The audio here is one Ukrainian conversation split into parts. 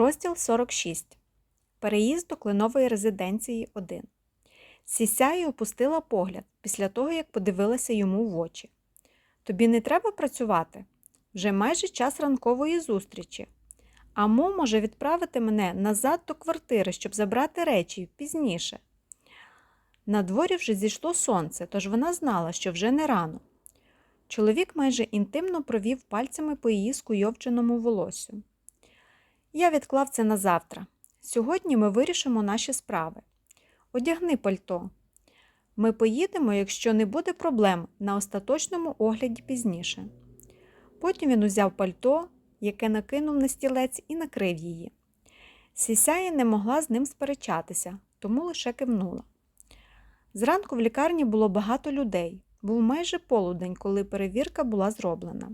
Розділ 46. Переїзд до кленової резиденції 1. Сісяї опустила погляд після того, як подивилася йому в очі. Тобі не треба працювати? Вже майже час ранкової зустрічі. Амо може відправити мене назад до квартири, щоб забрати речі пізніше. На дворі вже зійшло сонце, тож вона знала, що вже не рано. Чоловік майже інтимно провів пальцями по її скуйовченому волосю. Я відклав це на завтра. Сьогодні ми вирішимо наші справи. Одягни пальто. Ми поїдемо, якщо не буде проблем, на остаточному огляді пізніше. Потім він узяв пальто, яке накинув на стілець, і накрив її. Сісяя не могла з ним сперечатися, тому лише кивнула. Зранку в лікарні було багато людей. Був майже полудень, коли перевірка була зроблена.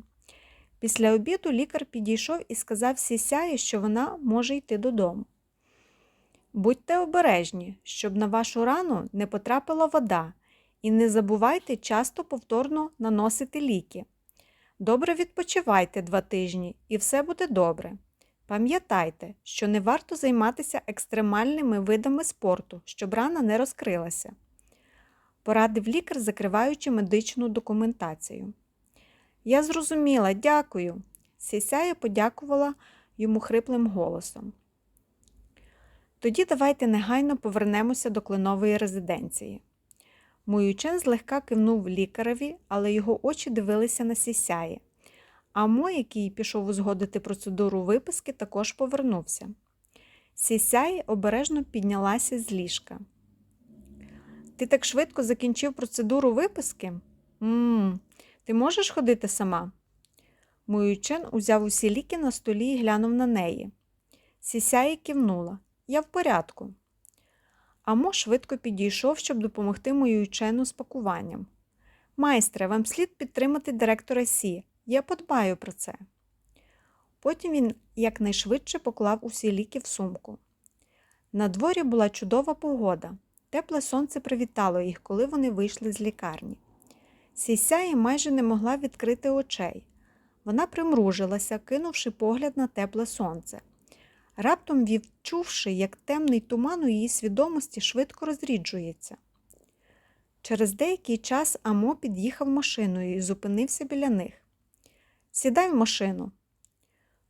Після обіду лікар підійшов і сказав Сісяї, що вона може йти додому. Будьте обережні, щоб на вашу рану не потрапила вода, і не забувайте часто повторно наносити ліки. Добре відпочивайте два тижні, і все буде добре. Пам'ятайте, що не варто займатися екстремальними видами спорту, щоб рана не розкрилася. Порадив лікар, закриваючи медичну документацію. Я зрозуміла, дякую. Сісяя подякувала йому хриплим голосом. Тоді давайте негайно повернемося до кленової резиденції. Муючен злегка кивнув лікареві, але його очі дивилися на сісяї. А Мо, який пішов узгодити процедуру виписки, також повернувся. Сісяї обережно піднялася з ліжка. Ти так швидко закінчив процедуру виписки? Мм, ти можеш ходити сама? Муючен узяв усі ліки на столі і глянув на неї. Сісяї кивнула. Я в порядку. Амо швидко підійшов, щоб допомогти Муючену з пакуванням. Майстре, вам слід підтримати директора Сі. Я подбаю про це. Потім він якнайшвидше поклав усі ліки в сумку. На дворі була чудова погода. Тепле сонце привітало їх, коли вони вийшли з лікарні. Сісяї майже не могла відкрити очей. Вона примружилася, кинувши погляд на тепле сонце. Раптом відчувши, як темний туман у її свідомості швидко розріджується. Через деякий час Амо під'їхав машиною і зупинився біля них. Сідай в машину.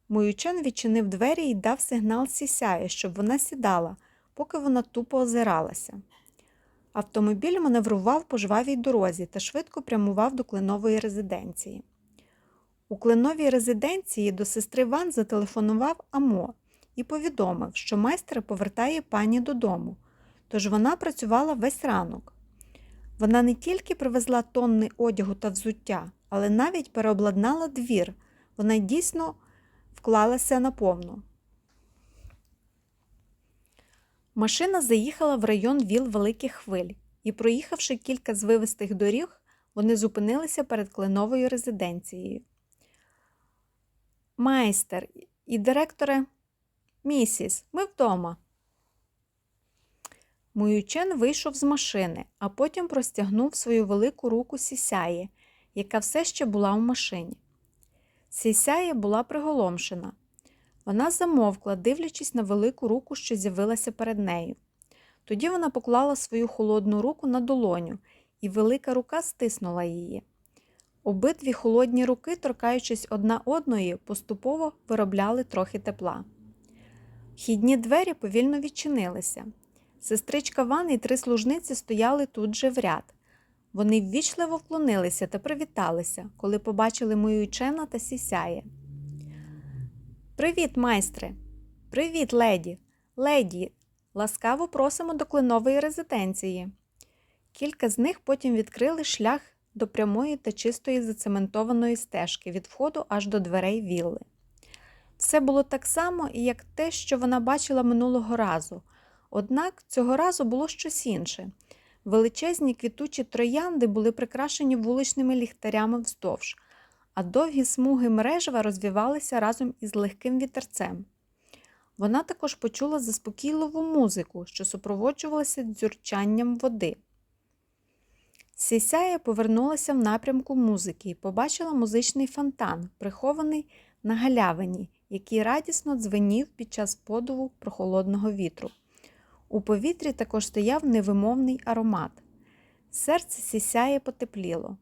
Моючен відчинив двері і дав сигнал сісяє, щоб вона сідала, поки вона тупо озиралася. Автомобіль маневрував по жвавій дорозі та швидко прямував до кленової резиденції. У кленовій резиденції до сестри Ван зателефонував Амо і повідомив, що майстер повертає пані додому, тож вона працювала весь ранок. Вона не тільки привезла тонни одягу та взуття, але навіть переобладнала двір. Вона дійсно вклалася наповну. Машина заїхала в район віл Великих Хвиль, і, проїхавши кілька звивистих доріг, вони зупинилися перед кленовою резиденцією. Майстер і директоре, місіс, ми вдома. Муючен вийшов з машини, а потім простягнув свою велику руку сісяї, яка все ще була в машині. Сісяя була приголомшена. Вона замовкла, дивлячись на велику руку, що з'явилася перед нею. Тоді вона поклала свою холодну руку на долоню, і велика рука стиснула її. Обидві холодні руки, торкаючись одна одної, поступово виробляли трохи тепла. Вхідні двері повільно відчинилися. Сестричка Ван і три служниці стояли тут же в ряд. Вони ввічливо вклонилися та привіталися, коли побачили мою Чена та сісяє. Привіт, майстре! Привіт, леді! Леді! Ласкаво просимо до кленової резиденції. Кілька з них потім відкрили шлях до прямої та чистої зацементованої стежки від входу аж до дверей вілли. Все було так само, як те, що вона бачила минулого разу. Однак цього разу було щось інше. Величезні квітучі троянди були прикрашені вуличними ліхтарями вздовж, а довгі смуги мережева розвівалися разом із легким вітерцем. Вона також почула заспокійливу музику, що супроводжувалася дзюрчанням води. Сісяя повернулася в напрямку музики і побачила музичний фонтан, прихований на галявині, який радісно дзвенів під час подуву прохолодного вітру. У повітрі також стояв невимовний аромат. Серце сісяє потепліло.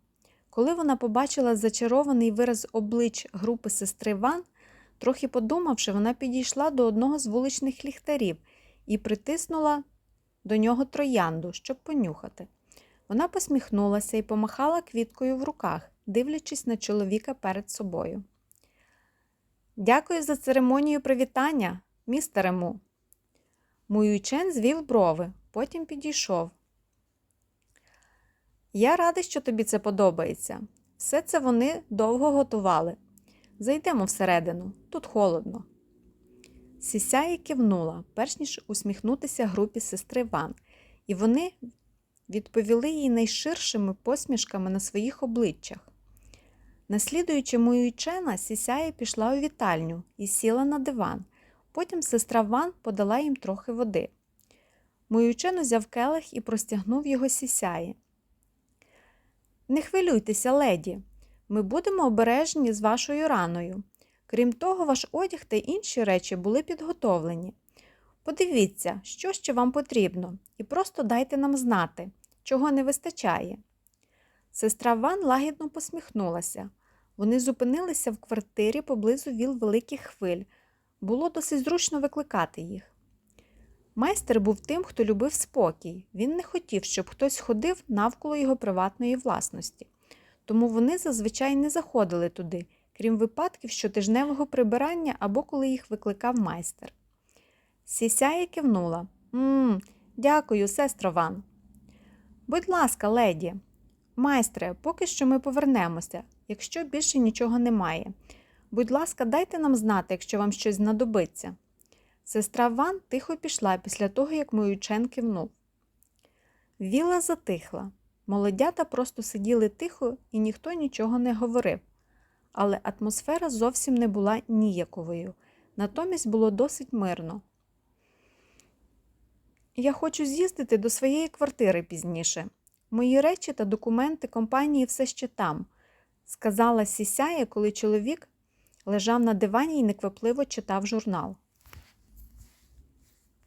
Коли вона побачила зачарований вираз облич групи сестри Ван, трохи подумавши, вона підійшла до одного з вуличних ліхтарів і притиснула до нього троянду, щоб понюхати. Вона посміхнулася і помахала квіткою в руках, дивлячись на чоловіка перед собою. Дякую за церемонію привітання, містере Му. Муючен звів брови, потім підійшов. Я радий, що тобі це подобається. Все це вони довго готували. Зайдемо всередину, тут холодно. Сісяє кивнула, перш ніж усміхнутися групі сестри Ван, і вони відповіли їй найширшими посмішками на своїх обличчях. Наслідуючи Муючена, Сісяє пішла у вітальню і сіла на диван. Потім сестра Ван подала їм трохи води. Муючен узяв келих і простягнув його сісяє. Не хвилюйтеся, леді, ми будемо обережні з вашою раною. Крім того, ваш одяг та інші речі були підготовлені. Подивіться, що ще вам потрібно, і просто дайте нам знати, чого не вистачає. Сестра Ван лагідно посміхнулася. Вони зупинилися в квартирі поблизу віл великих хвиль. Було досить зручно викликати їх. Майстер був тим, хто любив спокій. Він не хотів, щоб хтось ходив навколо його приватної власності. Тому вони зазвичай не заходили туди, крім випадків щотижневого прибирання або коли їх викликав майстер. Сісяє кивнула. «Мм, дякую, сестро Ван. Будь ласка, леді. Майстре, поки що ми повернемося, якщо більше нічого немає. Будь ласка, дайте нам знати, якщо вам щось знадобиться. Сестра Ван тихо пішла після того, як Моючен кивнув. Віла затихла. Молодята просто сиділи тихо і ніхто нічого не говорив. Але атмосфера зовсім не була ніяковою, натомість було досить мирно. Я хочу з'їздити до своєї квартири пізніше. Мої речі та документи компанії все ще там, сказала Сісяє, коли чоловік лежав на дивані і неквапливо читав журнал.